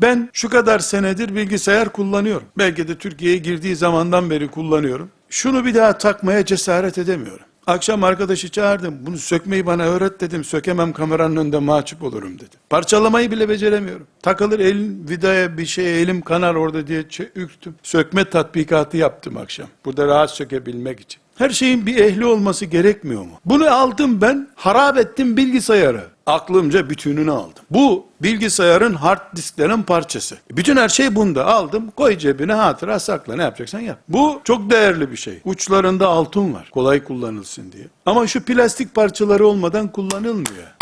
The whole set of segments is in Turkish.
Ben şu kadar senedir bilgisayar kullanıyorum. Belki de Türkiye'ye girdiği zamandan beri kullanıyorum. Şunu bir daha takmaya cesaret edemiyorum. Akşam arkadaşı çağırdım. Bunu sökmeyi bana öğret dedim. Sökemem kameranın önünde mahcup olurum dedi. Parçalamayı bile beceremiyorum. Takılır elim vidaya bir şeye elim kanar orada diye üktüm. Sökme tatbikatı yaptım akşam. Burada rahat sökebilmek için. Her şeyin bir ehli olması gerekmiyor mu? Bunu aldım ben, harap ettim bilgisayarı. Aklımca bütününü aldım. Bu bilgisayarın hard disklerin parçası. Bütün her şey bunda. Aldım, koy cebine hatıra sakla. Ne yapacaksan yap. Bu çok değerli bir şey. Uçlarında altın var. Kolay kullanılsın diye. Ama şu plastik parçaları olmadan kullanılmıyor.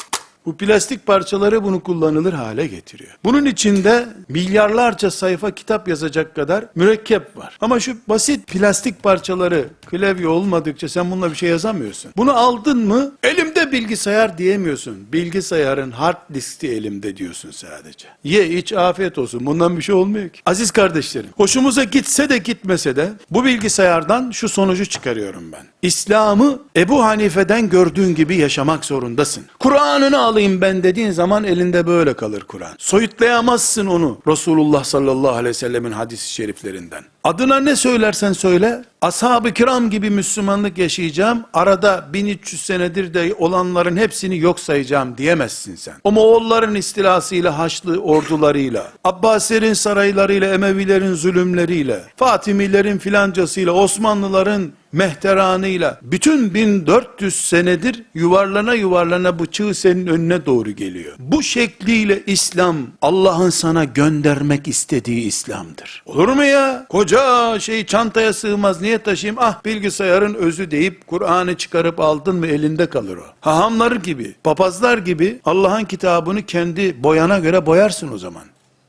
Bu plastik parçaları bunu kullanılır hale getiriyor. Bunun içinde milyarlarca sayfa kitap yazacak kadar mürekkep var. Ama şu basit plastik parçaları klavye olmadıkça sen bununla bir şey yazamıyorsun. Bunu aldın mı elimde bilgisayar diyemiyorsun. Bilgisayarın hard diski elimde diyorsun sadece. Ye iç afiyet olsun. Bundan bir şey olmuyor ki. Aziz kardeşlerim, hoşumuza gitse de gitmese de bu bilgisayardan şu sonucu çıkarıyorum ben. İslam'ı Ebu Hanife'den gördüğün gibi yaşamak zorundasın. Kur'an'ını alayım ben dediğin zaman elinde böyle kalır Kur'an. Soyutlayamazsın onu Resulullah sallallahu aleyhi ve sellemin hadisi şeriflerinden. Adına ne söylersen söyle, ashab-ı kiram gibi Müslümanlık yaşayacağım, arada 1300 senedir de olanların hepsini yok sayacağım diyemezsin sen. O Moğolların istilasıyla, Haçlı ordularıyla, Abbasilerin saraylarıyla, Emevilerin zulümleriyle, Fatimilerin filancasıyla, Osmanlıların mehteranıyla bütün 1400 senedir yuvarlana yuvarlana bu çığ senin önüne doğru geliyor. Bu şekliyle İslam Allah'ın sana göndermek istediği İslam'dır. Olur mu ya? Koca şey çantaya sığmaz niye taşıyayım? Ah bilgisayarın özü deyip Kur'an'ı çıkarıp aldın mı elinde kalır o. Hahamlar gibi, papazlar gibi Allah'ın kitabını kendi boyana göre boyarsın o zaman.